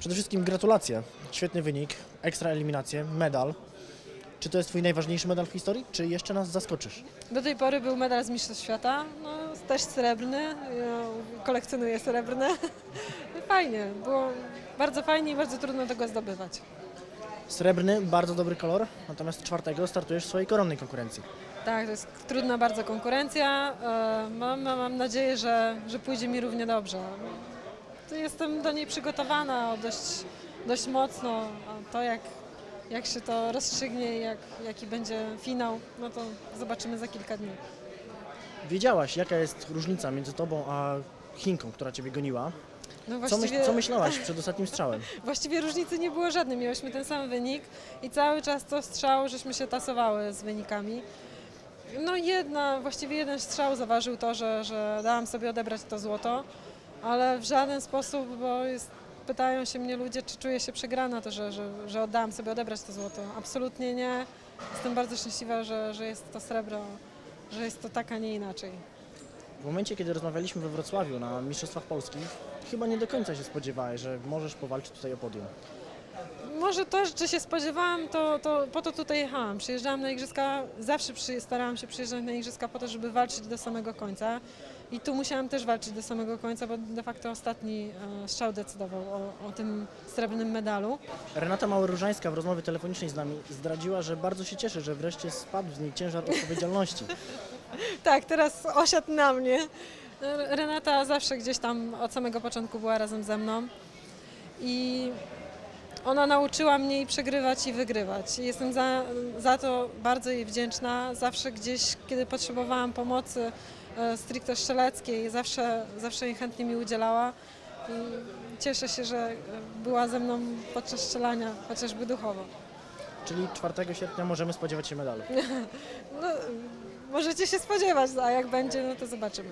Przede wszystkim gratulacje. Świetny wynik, ekstra eliminacje, medal. Czy to jest Twój najważniejszy medal w historii, czy jeszcze nas zaskoczysz? Do tej pory był medal z Mistrzostw Świata, no, też srebrny, ja kolekcjonuję srebrne. Fajnie, było bardzo fajnie i bardzo trudno tego zdobywać. Srebrny, bardzo dobry kolor, natomiast czwartego startujesz w swojej koronnej konkurencji. Tak, to jest trudna bardzo konkurencja. E, Mam, mam nadzieję, że, że pójdzie mi równie dobrze. To Jestem do niej przygotowana dość, dość mocno. A to jak, jak się to rozstrzygnie jak, jaki będzie finał, no to zobaczymy za kilka dni. Wiedziałaś, jaka jest różnica między Tobą a Chinką, która Ciebie goniła. No Co, myśl, właściwie, co myślałaś przed ostatnim strzałem? właściwie różnicy nie było żadnej. Miałyśmy ten sam wynik i cały czas co strzał, żeśmy się tasowały z wynikami. No jedna, właściwie jeden strzał zaważył to, że, że dałam sobie odebrać to złoto, ale w żaden sposób, bo jest, pytają się mnie ludzie, czy czuję się przegrana, to że, że, że oddałam sobie odebrać to złoto. Absolutnie nie. Jestem bardzo szczęśliwa, że, że jest to srebro, że jest to tak, a nie inaczej. W momencie, kiedy rozmawialiśmy we Wrocławiu na Mistrzostwach Polskich, chyba nie do końca się spodziewałeś, że możesz powalczyć tutaj o podium. Może to, że się spodziewałam, to, to po to tutaj jechałam. Przyjeżdżałam na igrzyska, zawsze przy, starałam się przyjeżdżać na igrzyska po to, żeby walczyć do samego końca. I tu musiałam też walczyć do samego końca, bo de facto ostatni e, strzał decydował o, o tym srebrnym medalu. Renata Mały-Różańska w rozmowie telefonicznej z nami zdradziła, że bardzo się cieszy, że wreszcie spadł z niej ciężar odpowiedzialności. Tak, teraz osiadł na mnie. Renata zawsze gdzieś tam od samego początku była razem ze mną. I ona nauczyła mnie i przegrywać i wygrywać. Jestem za, za to bardzo jej wdzięczna. Zawsze gdzieś, kiedy potrzebowałam pomocy e, stricte strzeleckiej, zawsze, zawsze jej chętnie mi udzielała. I cieszę się, że była ze mną podczas strzelania, chociażby duchowo. Czyli 4 sierpnia możemy spodziewać się medalu. No, możecie się spodziewać, a jak będzie, no to zobaczymy.